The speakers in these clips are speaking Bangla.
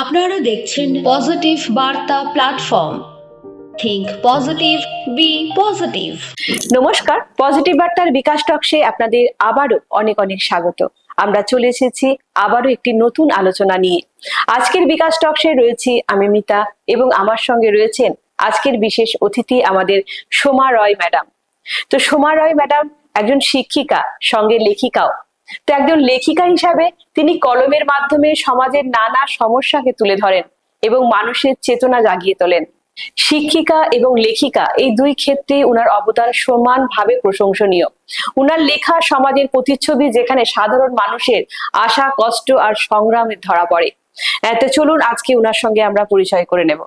আপনারা দেখছেন পজিটিভ বার্তা platform think positive be positive নমস্কার পজিটিভ বার্তার বিকাশ টকসে আপনাদের আবারও অনেক অনেক স্বাগত। আমরা চলে এসেছি আবারও একটি নতুন আলোচনা নিয়ে। আজকের বিকাশ টকসে রয়েছি আমি মিতা এবং আমার সঙ্গে রয়েছেন আজকের বিশেষ অতিথি আমাদের সোমা রয় ম্যাডাম। তো সোমা রয় ম্যাডাম একজন শিক্ষিকা, সঙ্গে লেখিকাও। তো একজন লেখিকা হিসাবে তিনি কলমের মাধ্যমে সমাজের নানা সমস্যাকে তুলে ধরেন এবং মানুষের চেতনা জাগিয়ে তোলেন। শিক্ষিকা এবং লেখিকা এই দুই ক্ষেত্রে উনার অবদান সমানভাবে প্রশংসনীয়। উনার লেখা সমাজের প্রতিচ্ছবি যেখানে সাধারণ মানুষের আশা কষ্ট আর সংগ্রামের ধরা পড়ে। আহ, তো চলুন আজকে উনার সঙ্গে আমরা পরিচয় করে নেব।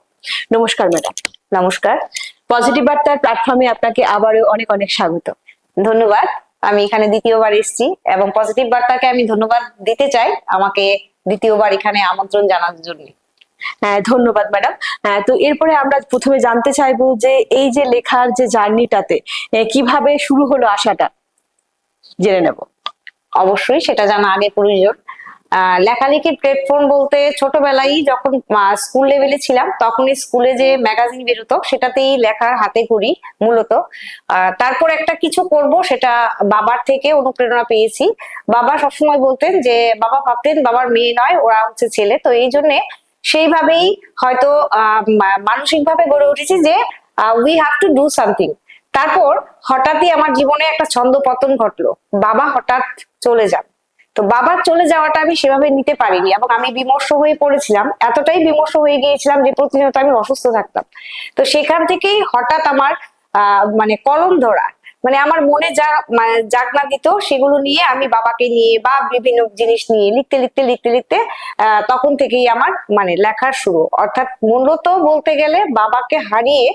নমস্কার ম্যাডাম। নমস্কার। পজিটিভ বার্তার প্ল্যাটফর্মে আপনাকে আবারও অনেক অনেক স্বাগত। ধন্যবাদ। আমি এখানে দ্বিতীয়বার এসেছি এবং পজিটিভ বার্তাকে আমি ধন্যবাদ দিতে চাই আমাকে দ্বিতীয়বার এখানে আমন্ত্রণ জানার জন্য। হ্যাঁ ধন্যবাদ ম্যাডাম হ্যাঁ তো এরপরে আমরা প্রথমে জানতে চাইব যে এই যে লেখার যে জার্নিটাতে কীভাবে শুরু হলো আশাটা? জেনে নেব। অবশ্যই সেটা জানা আগে প্রয়োজন লেখালেখির প্ল্যাটফর্ম বলতে ছোটবেলায় যখন স্কুল লেভেলে ছিলাম, তখনই স্কুলে যে ম্যাগাজিন বেরোতো, সেটাতেই লেখার হাতে করি মূলত। তারপর একটা কিছু করব, সেটা বাবার থেকে অনুপ্রেরণা পেয়েছি। বাবা সবসময় বলতেন যে, বাবা ভাবতেন বাবার মেয়ে নয়, ওরা হচ্ছে ছেলে। তো এই জন্যে সেইভাবেই হয়তো মানসিকভাবে গড়ে উঠেছি যে we have to do something তারপর হঠাৎই আমার জীবনে একটা ছন্দ পতন ঘটলো। বাবা হঠাৎ চলে যান। তো বাবার চলে যাওয়াটা আমি সেভাবে নিতে পারিনি এবং আমি বিমর্ষ হয়ে পড়েছিলাম। এতটাই বিমর্ষ হয়ে গিয়েছিলাম যে প্রতিনিয়ত আমি অসুস্থ থাকতাম। তো সেখান থেকেই হঠাৎ আমার মানে কলম ধরা মানে আমার মনে যা জাগনা দিত সেগুলো নিয়ে আমি বাবাকে নিয়ে বা বিভিন্ন জিনিস নিয়ে লিখতে লিখতে লিখতে লিখতে তখন থেকেই আমার মানে লেখার শুরু। অর্থাৎ মূলত বলতে গেলে বাবাকে হারিয়ে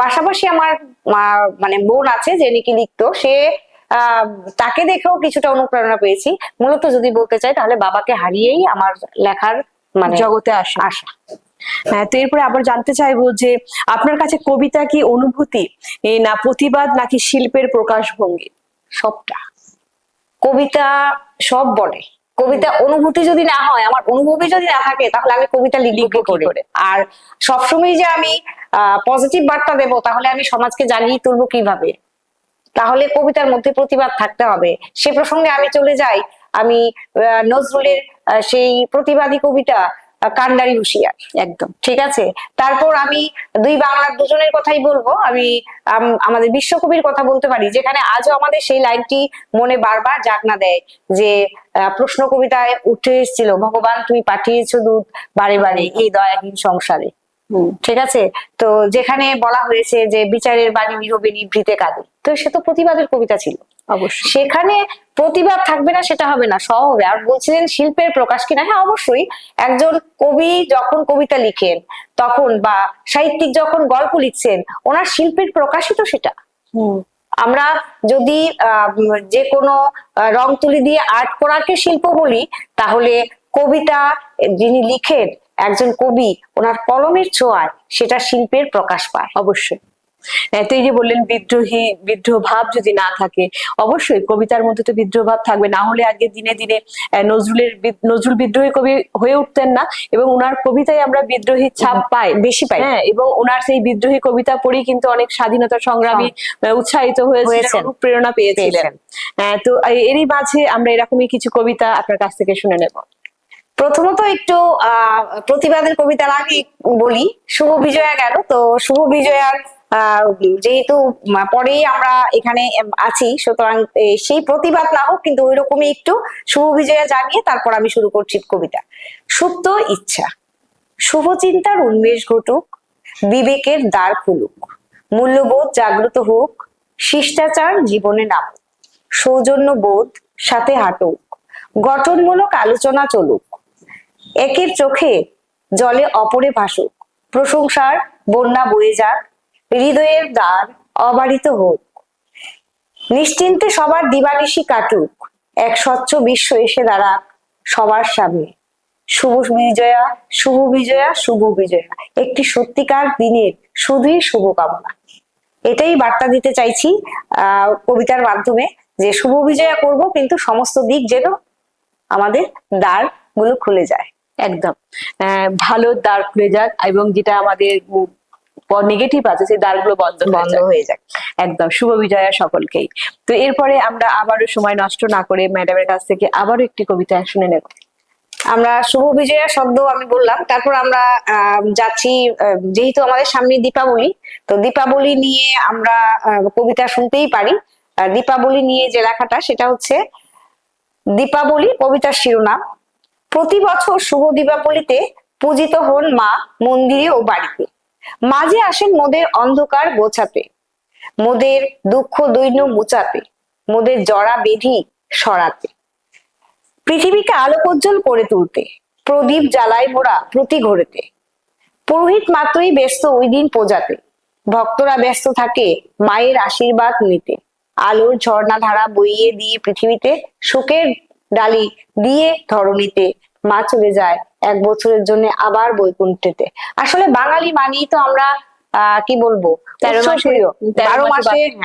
পাশাপাশি আমার মানে বোন আছে যে নাকি লিখতো, সে তাকে দেখেও কিছুটা অনুপ্রেরণা পেয়েছি। মূলত যদি বলতে চাই তাহলে বাবাকে হারিয়েই আমার লেখার মানে জগতে আসা। আশা। হ্যাঁ তো এরপরে আবার জানতে চাইব যে আপনার কাছে কবিতা কি অনুভূতি? না প্রতিবাদ নাকি শিল্পের প্রকাশভঙ্গি? সবটা। কবিতা সব বলে। কবিতা অনুভূতি যদি না হয় আমার অনুভূতি যদি না থাকে তাহলে আমি কবিতা লিখব কি করে? আর সবসময় যে আমি পজিটিভ বার্তা দেব তাহলে আমি সমাজকে জানিয়ে তুলবো কীভাবে? তাহলে কবিতার মধ্যে প্রতিবাদ থাকতে হবে। সে প্রসঙ্গে আমি চলে যাই। আমি নজরুলের সেই প্রতিবাদী কবিতা কান্ডারি হুঁশিয়ার একদম। ঠিক আছে? তারপর আমি দুই বাংলার দুজনের কথাই বলব। আমি আম- আমাদের বিশ্বকবির কথা বলতে পারি যেখানে আজও আমাদের সেই লাইনটি মনে বারবার জাগনা দেয় যে আহ, প্রশ্ন কবিতায় উঠে এসেছিল ভগবান তুমি পাঠিয়েছো দূত বারে বারে এই দয়াহীন সংসারে। ঠিক আছে? তো যেখানে বলা হয়েছে যে বিচারের বাণী নীরবে নিভৃতে কাঁদে। তো সে তো প্রতিবাদের কবিতা ছিল। অবশ্যই। সেখানে প্রতিবাদ থাকবে না সেটা হবে না সহ হবে। আর বলছিলেন শিল্পের প্রকাশ কিনা হ্যাঁ অবশ্যই। একজন কবি যখন কবিতা লিখেন তখন বা সাহিত্যিক যখন গল্প লিখছেন ওনার শিল্পের প্রকাশই তো সেটা। হুম, আমরা যদি আহ, যে কোনো রং তুলি দিয়ে আর্ট করাকে শিল্প বলি তাহলে কবিতা যিনি লিখেন একজন কবি ওনার কলমের ছোঁয়ায় সেটা শিল্পের প্রকাশ পায়। অবশ্যই। হ্যাঁ, তো এই যে বললেন বিদ্রোহী বিদ্রোহ ভাব যদি না থাকে অবশ্যই কবিতার মধ্যে তো বিদ্রোহ ভাব থাকবে। না হলে আগে দিনে দিনে নজরুলের নজরুল বিদ্রোহী কবি হয়ে উঠতেন না এবং ওনার কবিতায় আমরা বিদ্রোহী ছাপ পাই বেশি পাই। হ্যাঁ এবং ওনার সেই বিদ্রোহী কবিতা পড়েই কিন্তু অনেক স্বাধীনতা সংগ্রামী উৎসাহিত হয়েছিলেন। অনুপ্রেরণা পেয়েছিলেন। হ্যাঁ, তো এরই মাঝে আমরা এরকমই কিছু কবিতা আপনার কাছ থেকে শুনে নেব। প্রথমত একটু প্রতিবাদের কবিতার আগে বলি, শুভ বিজয়া গেল, তো শুভ বিজয়ার যেহেতু পরেই আমরা এখানে আছি, সুতরাং সেই প্রতিবাদ না হোক, কিন্তু ওই রকমই একটু শুভ বিজয়া জানিয়ে তারপর আমি শুরু করছি কবিতা। সুপ্ত ইচ্ছা, শুভ চিন্তার উন্মেষ ঘটুক, বিবেকের দ্বার খুলুক, মূল্যবোধ জাগ্রত হোক, শিষ্টাচার জীবনে নামুক, সৌজন্য বোধ সাথে হাঁটুক, গঠনমূলক আলোচনা চলুক একের চোখে জলে অপরে ভাসুক। প্রশংসার বন্যা বয়ে যাক, হৃদয়ের দ্বার অবারিত হোক। নিশ্চিন্তে সবার দিবানিশি কাটুক, এক স্বচ্ছ বিশ্ব এসে দাঁড়াক সবার সামনে। শুভ বিজয়া শুভ বিজয়া শুভ বিজয়া। একটি সত্যিকার দিনের শুধুই শুভকামনা। এটাই বার্তা দিতে চাইছি, আহ, কবিতার মাধ্যমে যে শুভ বিজয়া করব, কিন্তু সমস্ত দিক যেন আমাদের দ্বারগুলো খুলে যায়। একদম। আহ, ভালো দার্ক রেজাল্ট এবং যেটা আমাদের নেগেটিভ আছে সেই দার্কগুলো বন্ধ বন্ধ হয়ে যাক একদম শুভ বিজয়া সকলকেই। তো এরপরে আমরা আবারও সময় নষ্ট না করে ম্যাডামের কাছ থেকে আবারও একটি কবিতা শুনে নেব। আমরা শুভ বিজয়া শব্দ আমি বললাম তারপর আমরা আহ, যাচ্ছি যেহেতু আমাদের সামনে দীপাবলি তো দীপাবলি নিয়ে আমরা কবিতা শুনতেই পারি। দীপাবলি নিয়ে যে লেখাটা সেটা হচ্ছে দীপাবলি কবিতার শিরোনাম। প্রতি বছর শুভ দীপাবলিতে পূজিত হন মা মন্দিরে ও বাড়িতে। মাঝে আসেন মোদের অন্ধকার গোছাতে। মোদের দুঃখ দৈন্য মুচাতে মোদের জড়া বেধি সরাতে। পৃথিবীকে আলোকোজ্জ্বল করে তুলতে। প্রদীপ জ্বালায় মোরা প্রতি ঘরেতে। পুরোহিত মাত্রই ব্যস্ত ওই দিন পূজাতে ভক্তরা ব্যস্ত থাকে মায়ের আশীর্বাদ নিতে। আলোর ঝর্ণা ধারা বইয়ে দিয়ে পৃথিবীতে শোকের ডালি দিয়ে ধরণীতে মা চলে যায়। এক বছরের জন্য আবার বৈকুণ্ঠেতে। আসলে বাঙালি মানেই তো আমরা কি বলব? তেরো মাসে তেরো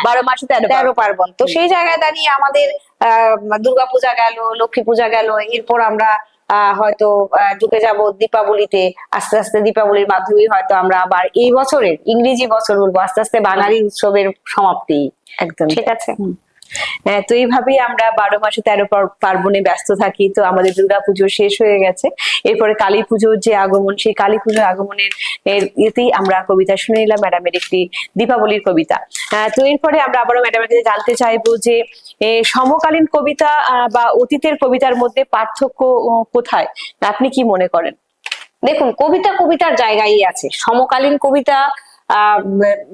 বারো মাসে তেরো পার্বণ। তো সেই জায়গায় দাঁড়িয়ে আমাদের আহ দুর্গাপূজা গেল লক্ষ্মী পূজা গেল এরপর আমরা আহ, হয়তো আহ, ঢুকে যাব দীপাবলিতে। আস্তে আস্তে দীপাবলির মাধ্যমে হয়তো আমরা আবার এই বছরের ইংরেজি বছর বলব আস্তে আস্তে বাঙালি উৎসবের সমাপ্তি। একদম। ঠিক আছে? হ্যাঁ তো এইভাবেই আমরা বারো মাসে তেরো পার্বণে ব্যস্ত থাকি। তো আমাদের দুর্গা পুজো শেষ হয়ে গেছে। এরপরে কালী পুজোর যে আগমন, সেই কালী পুজোর আগমনের, এর ইয়েতেই আমরা কবিতা শুনে নিলাম। ম্যাডামের একটি দীপাবলির কবিতা। তো এরপরে আমরা আবারও ম্যাডামের কাছে জানতে চাইব যে সমকালীন কবিতা বা অতীতের কবিতার মধ্যে পার্থক্য কোথায়? আপনি কি মনে করেন? দেখুন, কবিতা কবিতার জায়গায় আছে। সমকালীন কবিতা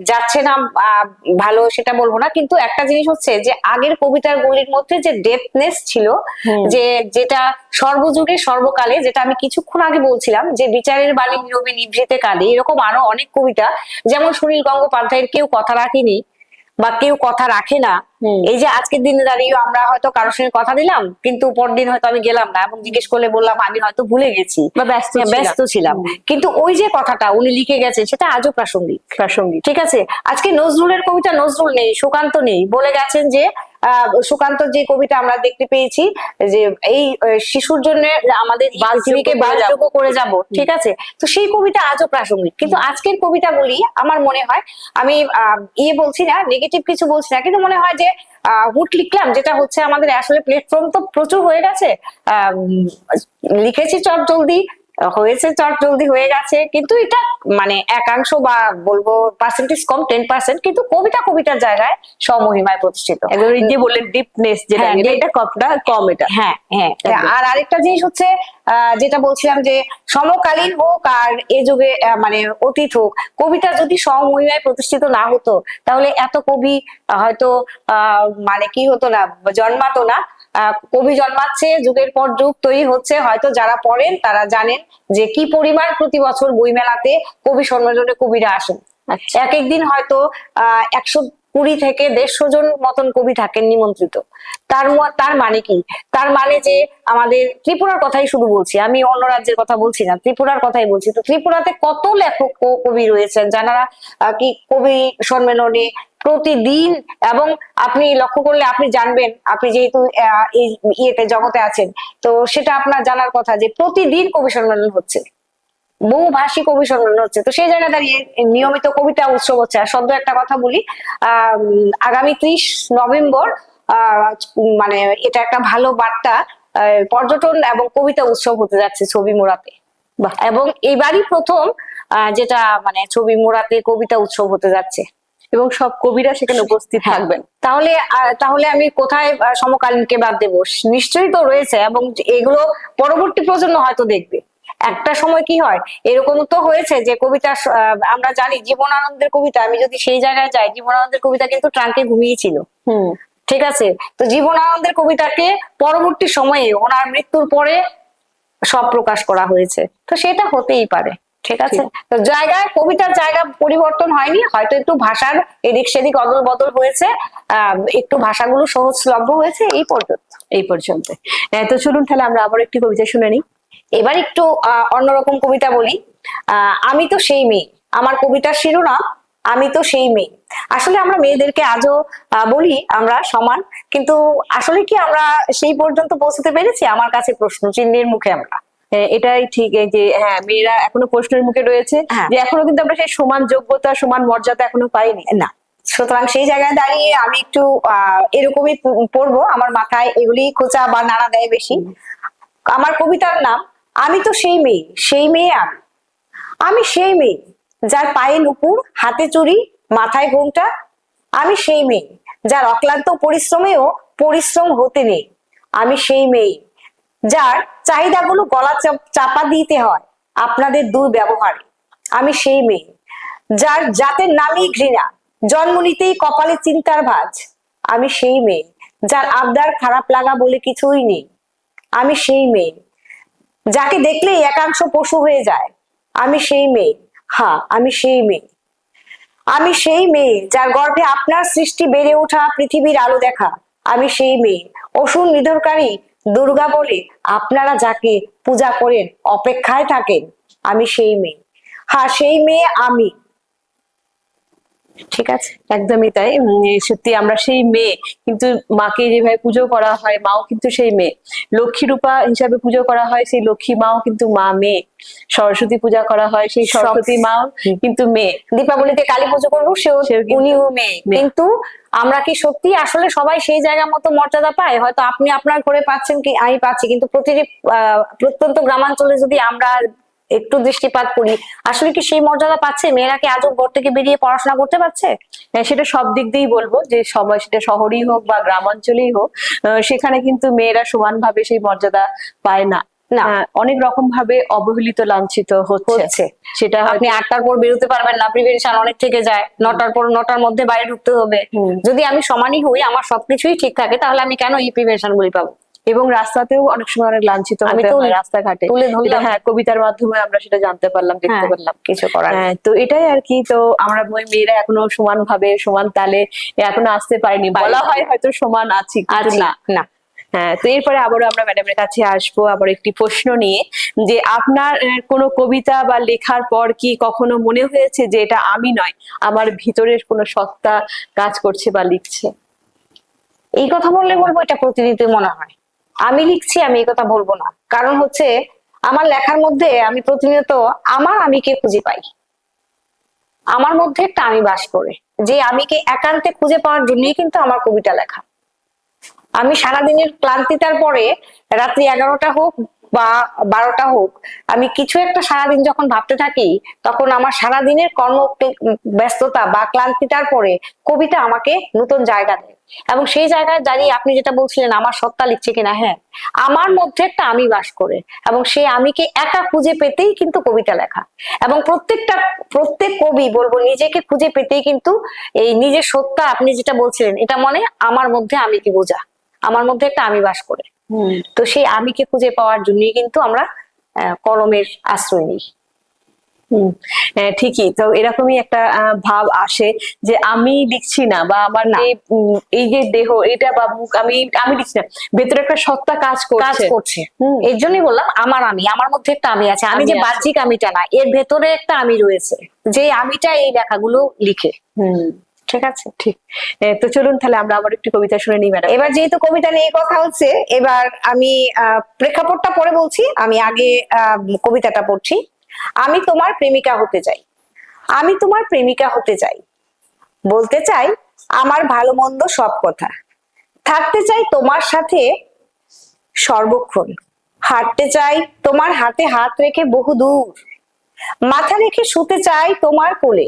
যাচ্ছে না ভালো সেটা বলব না কিন্তু একটা জিনিস হচ্ছে যে আগের কবিতার গুলির মধ্যে যে ডেপনেস ছিল যে যেটা সর্বযুগে সর্বকালে যেটা আমি কিছুক্ষণ আগে বলছিলাম যে বিচারের বালি নীরবে নিভৃতে কাঁদে এরকম আরও অনেক কবিতা যেমন সুনীল গঙ্গোপাধ্যায়ের কেউ কথা রাখিনি বা কেউ কথা রাখে না। এই যে আজকের দিনে দাঁড়িয়ে আমরা হয়তো কারোর সঙ্গে কথা দিলাম কিন্তু পরদিন হয়তো আমি গেলাম না এবং জিজ্ঞেস করলে বললাম আমি হয়তো ভুলে গেছি। বা ব্যস্ত হ্যাঁ, ব্যস্ত ছিলাম। কিন্তু ওই যে কথাটা উনি লিখে গেছেন সেটা আজও প্রাসঙ্গিক। প্রাসঙ্গিক। ঠিক আছে? আজকে নজরুলের কবিতা নজরুল নেই সুকান্ত নেই। বলে গেছেন যে আহ, সুকান্তর যে কবিতা আমরা দেখতে পেয়েছি যে এই শিশুর জন্য আমাদের এই বাসযোগ্য করে যাব। ঠিক আছে? তো সেই কবিতা আজও প্রাসঙ্গিক। কিন্তু আজকের কবিতাগুলি আমার মনে হয় আমি আহ, ইয়ে বলছি না নেগেটিভ কিছু বলছি না কিন্তু মনে হয় যে হুট লিখলাম যেটা হচ্ছে আমাদের আসলে প্ল্যাটফর্ম তো প্রচুর হয়ে গেছে। লিখেছি চট জলদি। হয়েছে চট জলদি হয়ে গেছে। কিন্তু এটা মানে একাংশ বা বলব পার্সেন্টেজ কম টেন পার্সেন্ট কিন্তু কবিতা কবিতার জায়গায় স্বমহিমায় প্রতিষ্ঠিত। যে বললেন ডিপনেস যেটা হ্যাঁ, এটা কপটা কম এটা। হ্যাঁ হ্যাঁ আর আরেকটা জিনিস হচ্ছে আহ, যেটা বলছিলাম যে সমকালীন হোক আর এ যুগে মানে অতীত হোক কবিতা যদি সমমহিমায় প্রতিষ্ঠিত না হতো তাহলে এত কবি হয়তো আহ, মানে কি হতো না জন্মাতো না। কবি জন্মাচ্ছে যুগের পর যুগ তৈরি হচ্ছে। হয়তো যারা পড়েন তারা জানেন যে কি পরিমাণ প্রতি বছর বইমেলাতে কবি সম্মেলনে কবিরা আসেন। আচ্ছা। এক একদিন হয়তো আহ একশো কুড়ি থেকে দেড়শো জন মতন কবি থাকেন নিমন্ত্রিত। তার তার মানে কি? তার মানে যে আমাদের ত্রিপুরার কথাই শুধু বলছি। আমি অন্য রাজ্যের কথা বলছি না ত্রিপুরার কথাই বলছি। তো ত্রিপুরাতে কত লেখক কবি রয়েছেন? যারা আহ, কি কবি সম্মেলনে প্রতিদিন এবং আপনি লক্ষ্য করলে আপনি জানবেন, আপনি যেহেতু এই ইয়েতে জগতে আছেন, তো সেটা আপনার জানার কথা যে প্রতিদিন কবি সম্মেলন হচ্ছে। বহুভাষী কবি সম্মেলন হচ্ছে। তো সেই জায়গায় দাঁড়িয়ে নিয়মিত কবিতা উৎসব হচ্ছে। আর সদ্য একটা কথা বলি আহ আগামী ত্রিশ নভেম্বর মানে এটা একটা ভালো বার্তা পর্যটন এবং কবিতা উৎসব হতে যাচ্ছে ছবি মোড়াতে। এবং এবারই প্রথম যেটা মানে ছবি মোড়াতে কবিতা উৎসব হতে যাচ্ছে। এবং সব কবিরা সেখানে উপস্থিত হ্যাঁ। থাকবেন। তাহলে তাহলে আমি কোথায় সমকালীনকে বাদ দেবো? নিশ্চয়ই তো রয়েছে এবং এগুলো পরবর্তী প্রজন্ম হয়তো দেখবে। একটা সময় কি হয়? এরকম তো হয়েছে যে কবিতা আমরা জানি জীবনানন্দের কবিতা আমি যদি সেই জায়গায় যাই জীবনানন্দের কবিতা কিন্তু ট্রাঙ্কে ঘুমিয়েছিল হুম। ঠিক আছে? তো জীবনানন্দের কবিতাকে পরবর্তী সময়ে ওনার মৃত্যুর পরে সব প্রকাশ করা হয়েছে। তো সেটা হতেই পারে। ঠিক আছে? তো জায়গায় কবিতার জায়গা পরিবর্তন হয়নি হয়তো একটু ভাষার এদিক সেদিক অদল বদল হয়েছে একটু ভাষাগুলো সহজলভ্য হয়েছে এই পর্যন্ত এই পর্যন্ত। তো চলুন তাহলে আমরা আবার একটি কবিতা শুনে নিই। এবার একটু অন্যরকম কবিতা বলি। আহ, আমি তো সেই মেয়ে আমার কবিতার শিরোনাম আমি তো সেই মেয়ে। আসলে আমরা মেয়েদেরকে আজও বলি আমরা সমান কিন্তু আসলে কি আমরা সেই পর্যন্ত পৌঁছতে পেরেছি? আমার কাছে প্রশ্ন চিহ্নের মুখে আমরা। এটাই ঠিক যে হ্যাঁ মেয়েরা এখনও প্রশ্নের মুখে রয়েছে হ্যাঁ। যে এখনও কিন্তু আমরা সেই সমান যোগ্যতা সমান মর্যাদা এখনও পাইনি। না। সুতরাং সেই জায়গায় দাঁড়িয়ে আমি একটু আহ, এরকমই পড়ব। আমার মাথায় এগুলি খোঁচা বা নাড়া দেয় বেশি। আমার কবিতার নাম আমি তো সেই মেয়ে সেই মেয়ে আমি। আমি সেই মেয়ে যার পায়ে নুপুর হাতে চুড়ি মাথায় ঘোমটা। আমি সেই মেয়ে যার অক্লান্ত পরিশ্রমেও পরিশ্রম হতে নেই। আমি সেই মেয়ে যার চাহিদাগুলো গলা চাপা দিতে হয় আপনাদের দুর্ব্যবহারে। আমি সেই মেয়ে, যার জাতের নামই ঘৃণা, জন্ম নিতেই কপালে চিন্তার ভাঁজ। আমি সেই মেয়ে, যার আবদার খারাপ লাগা বলে কিছুই নেই। আমি সেই মেয়ে, যাকে দেখলেই একাংশ পশু হয়ে যায়। আমি সেই মেয়ে হ্যাঁ আমি সেই মেয়ে। আমি সেই মেয়ে, যার গর্ভে আপনার সৃষ্টি বেড়ে ওঠা পৃথিবীর আলো দেখা। আমি সেই মেয়ে, অসুর নিধনকারী দুর্গা বলে, আপনারা যাকে পূজা করেন, অপেক্ষায় থাকেন, আমি সেই মেয়ে। হ্যাঁ সেই মেয়ে আমি। ঠিক আছে? একদমই তাই। সত্যি আমরা সেই মেয়ে কিন্তু মাকে যেভাবে পুজো করা হয় মাও কিন্তু সেই মেয়ে। লক্ষ্মী রূপা হিসাবে পুজো করা হয় সেই লক্ষ্মী মাও কিন্তু মা মেয়ে। সরস্বতী পূজা করা হয় সেই সরস্বতী মাও কিন্তু মেয়ে। দীপাবলিতে কালী পুজো করব সেও উনিও মেয়ে। কিন্তু আমরা কি সত্যি আসলে সবাই সেই জায়গা মতো মর্যাদা পায়? হয়তো আপনি আপনার ঘরে পাচ্ছেন কি আমি পাচ্ছি। কিন্তু প্রতিটি আহ, প্রত্যন্ত গ্রামাঞ্চলে যদি আমরা একটু দৃষ্টিপাত করি। আসলে কি সেই মর্যাদা পাচ্ছে? মেয়েরা কি আজও ঘর থেকে বেরিয়ে পড়াশোনা করতে পারছে? হ্যাঁ, সেটা সব দিক দিয়েই বলব যে সবাই সেটা শহরেই হোক বা গ্রামাঞ্চলেই হোক সেখানে কিন্তু মেয়েরা সমানভাবে সেই মর্যাদা পায় না। না। অনেক রকম ভাবে অবহেলিত লাঞ্ছিত হচ্ছে। সেটা আপনি আটটার পর বেরোতে পারবেন না প্রিভেনশন অনেক থেকে যায়। নটার পর নটার মধ্যে বাইরে ঢুকতে হবে। যদি আমি সমানই হই আমার সবকিছুই ঠিক থাকে তাহলে আমি কেন এই প্রিভেনশন গুলি পাবো? এবং রাস্তাতেও অনেক সময় অনেক লাঞ্ছিত আমি হতে হয় রাস্তাঘাটে। হ্যাঁ কবিতার মাধ্যমে আমরা সেটা জানতে পারলাম দেখতে হ্যাঁ, পারলাম কিছু করার। হ্যাঁ তো এটাই আর কি তো আমরা ওই মেয়েরা এখনও সমান ভাবে সমান তালে এখনও আসতে পারিনি। বলা হয় হয়তো সমান আছি না। না। হ্যাঁ তো এরপরে আবারও আমরা ম্যাডামের কাছে আসব আবার একটি প্রশ্ন নিয়ে যে আপনার কোনো কবিতা বা লেখার পর কি কখনো মনে হয়েছে যে এটা আমি নয় আমার ভিতরের কোনো সত্তা কাজ করছে বা লিখছে? এই কথা বললে বলব এটা প্রতিনিয়ত মনে হয়। আমি লিখছি, আমি এই কথা বলব না। কারণ হচ্ছে, আমার লেখার মধ্যে আমি প্রতিনিয়ত আমার আমিকে খুঁজে পাই। আমার মধ্যে একটা আমি বাস করে। যে আমিকে একান্তে খুঁজে পাওয়ার জন্যই কিন্তু আমার কবিতা লেখা। আমি সারাদিনের ক্লান্তিতার পরে রাত্রি এগারোটা হোক বা বারোটা হোক, আমি কিছু একটা সারাদিন যখন ভাবতে থাকি, তখন আমার সারাদিনের কর্ম ব্যস্ততা বা ক্লান্তিতার পরে কবিতা আমাকে নতুন জায়গা দেয়। এবং সেই জায়গায় দাঁড়িয়ে আপনি যেটা বলছিলেন, আমার সত্তা লিখছে কিনা হ্যাঁ আমার মধ্যে একটা আমি বাস করে এবং সেই আমিকে একা খুঁজে পেতেই কিন্তু কবিতা লেখা। এবং প্রত্যেকটা, প্রত্যেক কবি বলব, নিজেকে খুঁজে পেতেই কিন্তু এই নিজের সত্তা, আপনি যেটা বলছিলেন, এটা মনে আমার মধ্যে আমি কি বোঝা। আমার মধ্যে একটা আমি বাস করে। তো সেই আমিকে খুঁজে পাওয়ার জন্যই কিন্তু আমরা কলমের আশ্রয় নিই। হ্যাঁ, ঠিকই। তো এরকমই একটা ভাব আসে যে আমি লিখছি না বা আমার। এই যে দেহ এটা বা মুখ আমি আমি লিখছি না। ভেতরে একটা সত্তা কাজ কাজ করছে। করছে। হুম। এর জন্যই বললাম আমার আমি আমার মধ্যে একটা আমি আছে। আমি আমি যে বাহ্যিক আমিটা না এর ভেতরে একটা আমি রয়েছে। যে আমিটা এই লেখাগুলো লিখে। হুম। ঠিক আছে? ঠিক। তো চলুন তাহলে আমরা আবার একটু কবিতা শুনে নিই, ম্যাডাম। এবার যেহেতু কবিতা নিয়ে কথা হচ্ছে, এবার আমি প্রেক্ষাপটটা পরে বলছি, আমি আগে কবিতাটা পড়ছি। আমি তোমার প্রেমিকা হতে চাই। আমি তোমার প্রেমিকা হতে চাই। বলতে চাই, আমার ভালো মন্দ সব কথা। থাকতে চাই তোমার সাথে সর্বক্ষণ। হাঁটতে চাই তোমার হাতে হাত রেখে বহু দূর। মাথা রেখে শুতে চাই তোমার কোলে।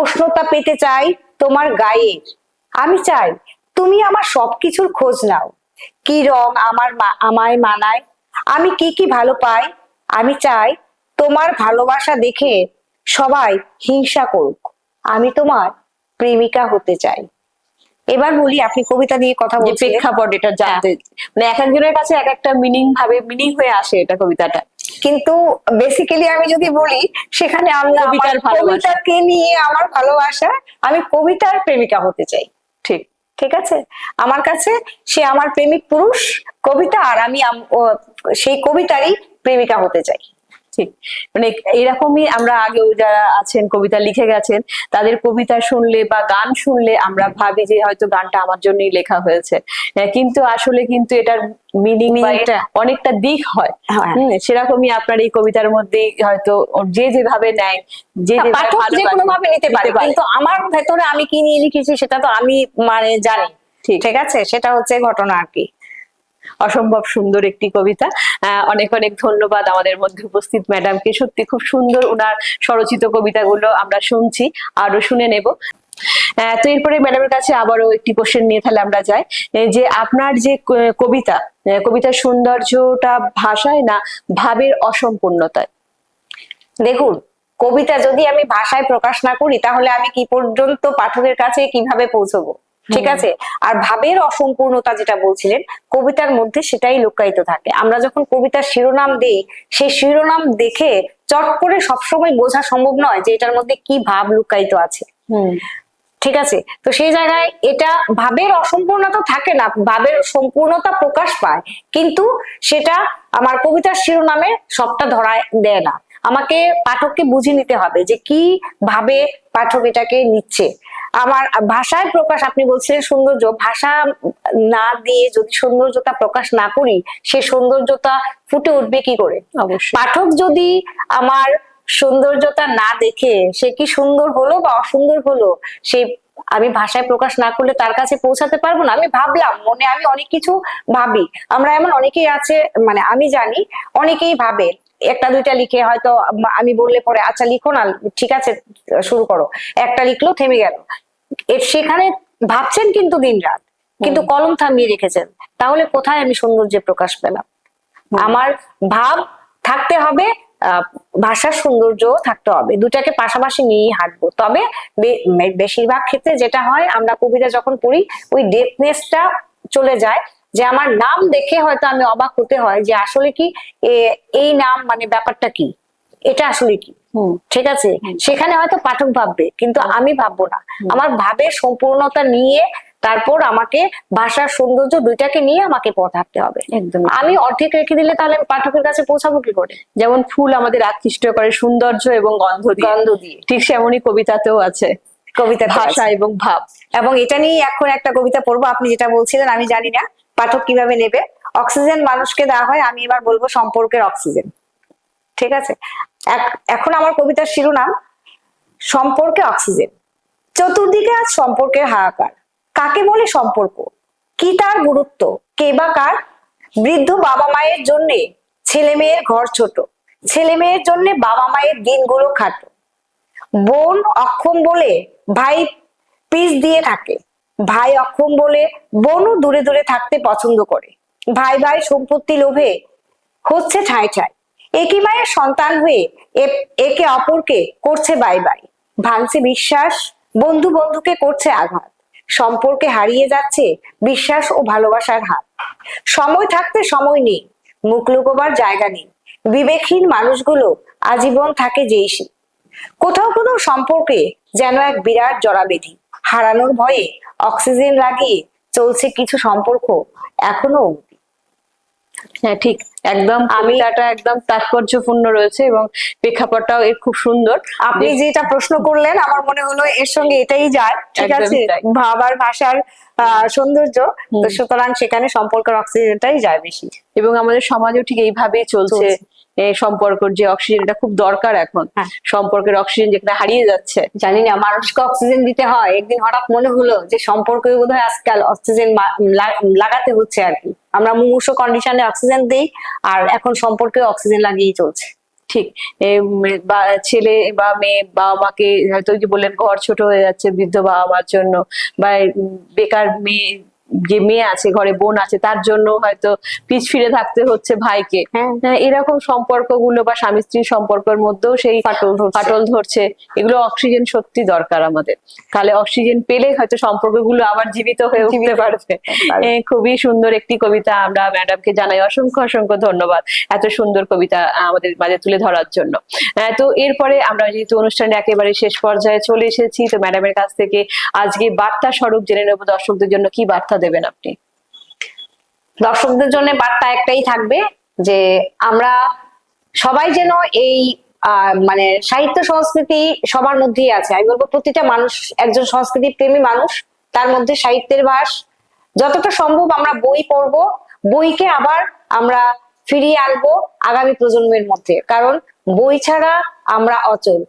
উষ্ণতা পেতে চাই তোমার গায়ের। আমি চাই তুমি আমার সবকিছুর খোঁজ নাও। কি রং আমার মা- আমায় মানায়? আমি কি কি ভালো পাই? আমি চাই তোমার ভালোবাসা দেখে সবাই হিংসা করুক। আমি তোমার প্রেমিকা হতে চাই। এবার বলি আপনি কবিতা নিয়ে কথা বলছেন প্রেক্ষাপট এটা জানতে মানে এক একজনের কাছে এক একটা মিনিং ভাবে মিনিং হয়ে আসে এটা কবিতাটা। কিন্তু বেসিক্যালি আমি যদি বলি সেখানে আমরা। কবিতাকে নিয়ে আমার ভালোবাসা আমি কবিতার প্রেমিকা হতে চাই। ঠিক। ঠিক আছে? আমার কাছে সে আমার প্রেমিক পুরুষ কবিতা আর আমি আম- সেই কবিতারই প্রেমিকা হতে চাই। ঠিক। মানে এরকমই আমরা আগেও যারা আছেন কবিতা লিখে গেছেন তাদের কবিতা শুনলে বা গান শুনলে আমরা ভাবি যে হয়তো গানটা আমার জন্যই লেখা হয়েছে। কিন্তু আসলে কিন্তু এটার মিনিং। অনেকটা দিক হয়। হ্যাঁ। সেরকমই আপনার এই কবিতার মধ্যে হয়তো যে যেভাবে নেয় যে হ্যাঁ, যে কোনো ভাবে নিতে পারে। কিন্তু আমার ভেতরে আমি কি নিয়ে লিখেছি সেটা তো আমি মানে জানি। ঠিক। ঠিক আছে? সেটা হচ্ছে ঘটনা আর কি। অসম্ভব সুন্দর একটি কবিতা। অনেক অনেক ধন্যবাদ আমাদের মধ্যে উপস্থিত ম্যাডামকে। সত্যি খুব সুন্দর ওনার স্বরচিত কবিতাগুলো আমরা শুনছি আরও শুনে নেব। তো এরপরে ম্যাডামের কাছে আবারও একটি কোশ্চেন নিয়ে তাহলে আমরা যাই। যে আপনার যে কবিতা কবিতার সৌন্দর্যটা ভাষায় না ভাবের অসম্পূর্ণতায়? দেখুন, কবিতা যদি আমি ভাষায় প্রকাশ না করি, তাহলে আমি কি পর্যন্ত পাঠকের কাছে কীভাবে পৌঁছবো? ঠিক আছে? আর ভাবের অসম্পূর্ণতা যেটা বলছিলেন কবিতার মধ্যে সেটাই লুকায়িত থাকে। আমরা যখন কবিতার শিরোনাম দেই সেই শিরোনাম দেখে চট করে সবসময় বোঝা সম্ভব নয় যে এটার মধ্যে কি ভাব লুকায়িত আছে। ঠিক আছে? তো সেই জায়গায় এটা ভাবের অসম্পূর্ণতা থাকে না ভাবের সম্পূর্ণতা প্রকাশ পায় কিন্তু সেটা আমার কবিতার শিরোনামে সবটা ধরায় দেয় না। আমাকে পাঠককে বুঝে নিতে হবে যে কি ভাবে পাঠক এটাকে নিচ্ছে। আমার ভাষায় প্রকাশ আপনি বলছিলেন সৌন্দর্য ভাষা না দিয়ে যদি সৌন্দর্যতা প্রকাশ না করি সে সৌন্দর্যতা ফুটে উঠবে কি করে? পাঠক যদি আমার সৌন্দর্যতা না দেখে সে কি সুন্দর হলো বা অসুন্দর হলো? সে আমি ভাষায় প্রকাশ না করলে তার কাছে পৌঁছাতে পারব না? আমি ভাবলাম মনে আমি অনেক কিছু ভাবি। আমরা এমন অনেকেই আছে মানে আমি জানি অনেকেই ভাবে একটা দুইটা লিখে হয়তো আমি বললে পরে আচ্ছা লিখো না ঠিক আছে শুরু করো। একটা লিখলো থেমে গেল। এর সেখানে ভাবছেন কিন্তু দিন রাত কিন্তু কলম থামিয়ে রেখেছেন। তাহলে কোথায় আমি সৌন্দর্যে প্রকাশ পেলাম? আমার ভাব থাকতে হবে ভাষার সৌন্দর্য থাকতে হবে। দুটাকে পাশাপাশি নিয়েই হাঁটবো। তবে বেশিরভাগ ক্ষেত্রে যেটা হয় আমরা কবিতা যখন পড়ি ওই ডেপনেসটা চলে যায় যে আমার নাম দেখে হয়তো আমি অবাক হতে হয় যে আসলে কি এই নাম মানে ব্যাপারটা কি? এটা আসলে কি? ঠিক আছে? সেখানে হয়তো পাঠক ভাববে কিন্তু আমি ভাববো না। আমার ভাবে সম্পূর্ণতা নিয়ে তারপর আমাকে ভাষার সৌন্দর্য দুইটাকে নিয়ে আমাকে পথ হাঁটতে হবে। একদম আমি অর্ধেক রেখে দিলে তাহলে আমি পাঠকের কাছে পৌঁছাবো কি করে? যেমন ফুল আমাদের আকৃষ্ট করে সৌন্দর্য এবং গন্ধ দিয়ে। গন্ধ দিয়ে। ঠিক সেমনই কবিতাতেও আছে। কবিতা ভাষা এবং ভাব। এবং এটা নিয়ে এখন একটা কবিতা পড়ব। আপনি যেটা বলছিলেন আমি জানি না। পাঠক কীভাবে নেবে? অক্সিজেন মানুষকে দেওয়া হয় আমি এবার বলব সম্পর্কের অক্সিজেন। ঠিক আছে? এখন আমার কবিতার শিরোনাম, সম্পর্কে অক্সিজেন। চতুর্দিকে আজ সম্পর্কের হাহাকার। কাকে বলে সম্পর্ক? কি তার গুরুত্ব? কে বা কার? বৃদ্ধ বাবা মায়ের জন্যে ছেলে মেয়ের ঘর ছোট। ছেলে মেয়ের জন্য বাবা মায়ের দিনগুলো খাটো। বোন অক্ষম বলে ভাই পিস দিয়ে থাকে। ভাই অক্ষম বলে বোনও দূরে দূরে থাকতে পছন্দ করে। ভাই ভাই সম্পত্তি লোভে হচ্ছে ঠাই ঠাই। একই মায়ের সন্তান হয়ে একে অপরকে করছে বাই বাই। ভাঙছে বিশ্বাস, বন্ধু বন্ধুকে করছে আঘাত। সম্পর্কে হারিয়ে যাচ্ছে বিশ্বাস ও ভালোবাসার হাত। সময় থাকতে সময় নেই, মুখ লুকোবার জায়গা নেই। বিবেকহীন মানুষগুলো আজীবন থাকে যেইসি কোথাও কোথাও সম্পর্কে যেন এক বিরাট জড়াবেধি হারানোর ভয়ে অক্সিজেন লাগিয়ে চলছে কিছু সম্পর্ক এখনও। হ্যাঁ ঠিক। একদম কবিতাটা একদম তাৎপর্যপূর্ণ রয়েছে এবং প্রেক্ষাপটটাও এর খুব সুন্দর। আপনি যেটা প্রশ্ন করলেন আমার মনে হলো এর সঙ্গে এটাই যায় ঠিক আছে? ভাবার ভাষার সৌন্দর্য তো সুতরাং সেখানে সম্পর্কের অক্সিজেনটাই যায় বেশি। এবং আমাদের সমাজেও ঠিক এইভাবেই চলছে। সম্পর্কের যে অক্সিজেনটা খুব দরকার এখন। হ্যাঁ। সম্পর্কের অক্সিজেন যেখানে হারিয়ে যাচ্ছে। জানি না মানুষকে অক্সিজেন দিতে হয়। একদিন হঠাৎ মনে হলো যে সম্পর্কে বোধ হয় আজকাল অক্সিজেন লাগাতে হচ্ছে আর কি। আমরা মুমূর্ষ কন্ডিশনে অক্সিজেন দিই, আর এখন সম্পর্কে অক্সিজেন লাগিয়েই চলছে। ঠিক বা, ছেলে বা মেয়ে, বাবা মাকে হয়তো যে বললেন, ঘর ছোট হয়ে যাচ্ছে বৃদ্ধ বাবা মার জন্য, বা বেকার মেয়ে যে মেয়ে আছে ঘরে বোন আছে তার জন্য হয়তো পিছ ফিরে থাকতে হচ্ছে ভাইকে। হ্যাঁ। হ্যাঁ, এরকম সম্পর্কগুলো বা স্বামী স্ত্রীর সম্পর্কের মধ্যেও সেই ফাটল ধরছে। এগুলো অক্সিজেন সত্যি দরকার আমাদের। তাহলে অক্সিজেন পেলে হয়তো সম্পর্কগুলো আবার জীবিত হয়ে উঠতে পারবে। খুবই সুন্দর একটি কবিতা আমরা ম্যাডামকে জানাই। অসংখ্য অসংখ্য ধন্যবাদ এত সুন্দর কবিতা আমাদের মাঝে তুলে ধরার জন্য। তো এরপরে আমরা যেহেতু অনুষ্ঠানে একেবারে শেষ পর্যায়ে চলে এসেছি তো ম্যাডামের কাছ থেকে আজকে বার্তা স্বরূপ জেনে নেব দর্শকদের জন্য। কি বার্তা দেবেন আপনি। দর্শকদের জন্য বার্তা একটাই থাকবে যে আমরা সবাই যেন এই মানে সাহিত্য সংস্কৃতি সবার মধ্যেই আছে। আমি বলব প্রতিটা মানুষ, একজন সংস্কৃতি প্রেমী মানুষ, তার মধ্যে সাহিত্যের ভাস। যতটা সম্ভব আমরা বই পড়ব, বইকে আবার আমরা ফিরিয়ে আনব আগামী প্রজন্মের মধ্যে। কারণ বই ছাড়া আমরা অচল।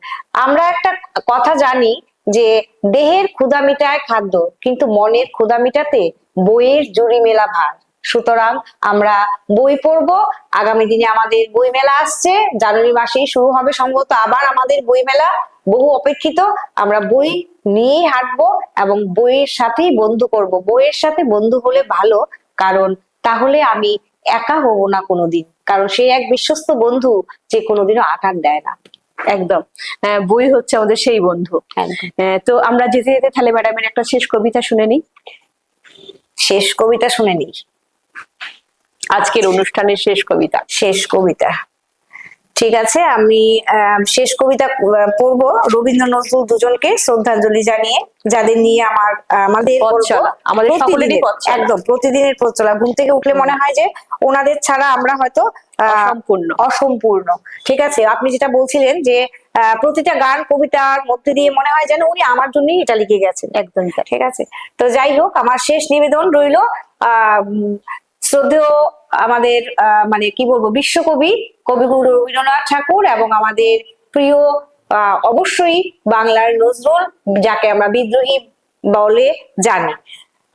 আমরা একটা কথা জানি যে দেহের ক্ষুধা মিটায় খাদ্য, কিন্তু মনের ক্ষুধা মিটাতে বইয়ের জুড়ি মেলা ভার। সুতরাং আমরা বই পড়ব। আগামী দিনে আমাদের বই মেলা আসছে। জানুয়ারি মাসেই শুরু হবে। সম্ভবত আবার আমাদের বই মেলা বহু অপেক্ষিত। আমরা বই নিয়েই হাঁটবো এবং বইয়ের সাথেই বন্ধু করব। বইয়ের সাথে বন্ধু হলে ভালো। কারণ তাহলে আমি একা হব না কোনোদিন। কারণ সে এক বিশ্বস্ত বন্ধু যে কোনোদিনও আঘাত দেয় না। একদম। আহ, বই হচ্ছে আমাদের সেই বন্ধু। আহ, তো আমরা যেতে যেতে তাহলে ম্যাডামের একটা শেষ কবিতা শুনে নিই। শেষ কবিতা শুনে নিই। আজকের অনুষ্ঠানের শেষ কবিতা। শেষ কবিতা। ঠিক আছে আমি শেষ কবিতা পড়ব। রবীন্দ্র নজরুল দুজনকে শ্রদ্ধাঞ্জলি জানিয়ে যাদের নিয়ে আমার আমাদের আমাদের। একদম প্রতিদিনের পথ চলা। ঘুম থেকে উঠলে মনে হয় যে ওনাদের ছাড়া আমরা হয়তো অসম্পূর্ণ। অসম্পূর্ণ। ঠিক আছে আপনি যেটা বলছিলেন যে আহ, প্রতিটা গান কবিতার মধ্যে দিয়ে মনে হয় যেন উনি আমার জন্যই এটা লিখে গেছেন। একদম ঠিক আছে তো যাই হোক আমার শেষ নিবেদন রইল আহ শ্রদ্ধেয় আমাদের মানে কি বলব, বিশ্বকবি কবিগুরু রবীন্দ্রনাথ ঠাকুর এবং আমাদের প্রিয় অবশ্যই বাংলার নজরুল, যাকে আমরা বিদ্রোহী বলে জানি।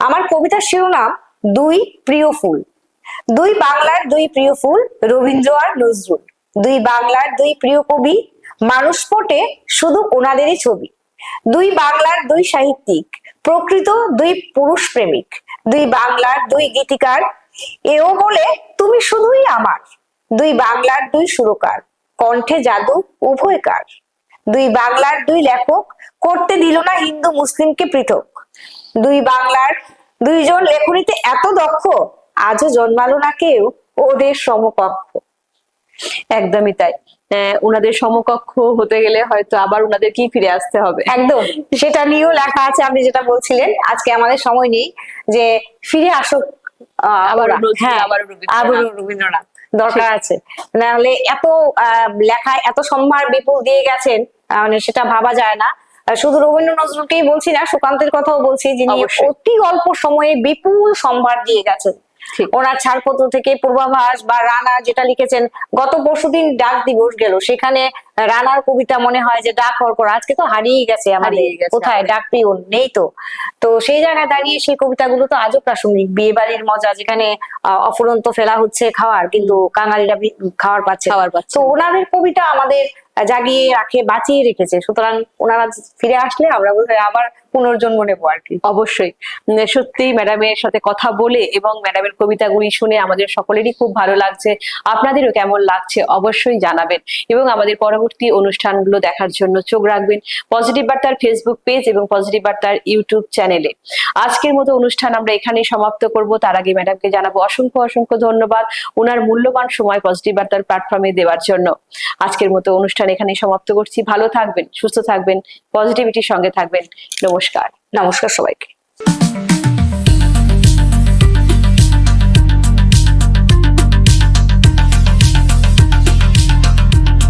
আমার কবিতার শিরোনাম, দুই প্রিয় ফুল। দুই বাংলার দুই প্রিয় ফুল, রবীন্দ্র আর নজরুল। দুই বাংলার দুই প্রিয় কবি, মানুষ পটে শুধু ওনাদেরই ছবি। দুই বাংলার দুই সাহিত্যিক, প্রকৃত দুই পুরুষ প্রেমিক। দুই বাংলার দুই গীতিকার এও বলে তুমি শুধুই আমার। দুই বাংলার দুই সুরকার কণ্ঠে জাদু উভয়কার দুই বাংলার দুই লেখক করতে দিল না হিন্দু মুসলিমকে পৃথক। দুই বাংলার দুইজন লেখনীতে এত দক্ষ আজও জন্মালো না কেউ ওদের সমকক্ষ। একদমই তাই। আহ, ওনাদের সমকক্ষ হতে গেলে হয়তো আবার ওনাদেরকেই ফিরে আসতে হবে? একদম। সেটা নিয়েও লেখা আছে আপনি যেটা বলছিলেন আজকে আমাদের সময় নেই যে ফিরে আসুক। হ্যাঁ, আবারও রবীন্দ্রনাথ। দরকার আছে নাহলে এত আহ, লেখায় এত সম্ভার বিপুল দিয়ে গেছেন মানে সেটা ভাবা যায় না শুধু রবীন্দ্র নজরুলকেই বলছি না সুকান্তের কথাও বলছি যিনি। অতি অল্প সময়ে বিপুল সম্ভার দিয়ে গেছেন। ওনার ছাড়পত্র থেকে পূর্বাভাস বা রানা যেটা লিখেছেন গত পরশুদিন ডাক দিবস গেল। সেখানে রানার কবিতা মনে হয় যে ডাক হওয়ার পর আজকে তো হারিয়ে গেছে আমাদের। কোথায়? ডাক পিওন নেই তো। তো সেই জায়গায় দাঁড়িয়ে সেই কবিতাগুলো তো আজও প্রাসঙ্গিক। বিয়ে বাড়ির মজা যেখানে অফুরন্ত ফেলা হচ্ছে খাওয়ার কিন্তু কাঙালিরা খাওয়ার পাচ্ছে খাওয়ার পাচ্ছে তো ওনাদের কবিতা আমাদের জাগিয়ে রাখে বাঁচিয়ে রেখেছে। সুতরাং ওনারা ফিরে আসলে আমরা বোধহয় আবার পুনর্জন্ম নেব আর কি। অবশ্যই। সত্যি ম্যাডামের সাথে কথা বলে এবং ম্যাডামের কবিতাগুলি শুনে আমাদের সকলেরই খুব ভালো লাগছে। আপনাদেরও কেমন লাগছে অবশ্যই জানাবেন এবং আমাদের পরবর্তী অনুষ্ঠানগুলো দেখার জন্য চোখ রাখবেন। পজিটিভ বার্তার ফেসবুক পেজ এবং পজিটিভ বার্তার ইউটিউব চ্যানেলে। আজকের মতো অনুষ্ঠান আমরা এখানেই সমাপ্ত করব। তার আগে ম্যাডামকে জানাব অসংখ্য অসংখ্য ধন্যবাদ। ওনার মূল্যবান সময় পজিটিভ বার্তার প্ল্যাটফর্মে দেওয়ার জন্য। আজকের মতো অনুষ্ঠান এখানেই সমাপ্ত করছি। ভালো থাকবেন, সুস্থ থাকবেন, পজিটিভিটির সঙ্গে থাকবেন। নমস্কার। নমস্কার সবাইকে।